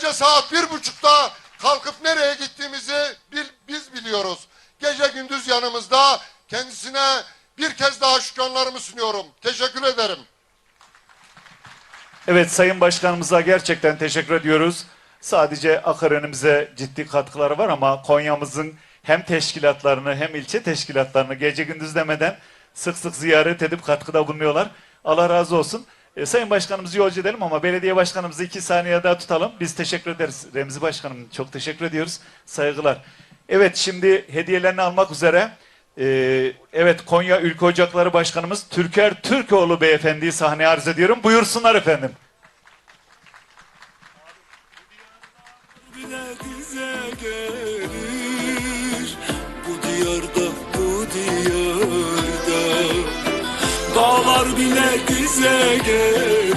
gece saat bir buçukta kalkıp nereye gittiğimizi bil- biz biliyoruz. Gece gündüz yanımızda kendisine bir kez daha şükranlarımı sunuyorum. Teşekkür ederim. Evet Sayın Başkanımıza gerçekten teşekkür ediyoruz. Sadece Akarenimize ciddi katkıları var ama Konya'mızın hem teşkilatlarını hem ilçe teşkilatlarını gece gündüz demeden sık sık ziyaret edip katkıda bulunuyorlar. Allah razı olsun. E, Sayın Başkanımızı yolcu edelim ama belediye başkanımızı iki saniye daha tutalım. Biz teşekkür ederiz. Remzi Başkanım çok teşekkür ediyoruz. Saygılar. Evet şimdi hediyelerini almak üzere e, evet Konya Ülke Ocakları Başkanımız Türker Türkoğlu Beyefendi'yi sahneye arz ediyorum. Buyursunlar efendim. Bu diyarda Dağlar bile bize gelir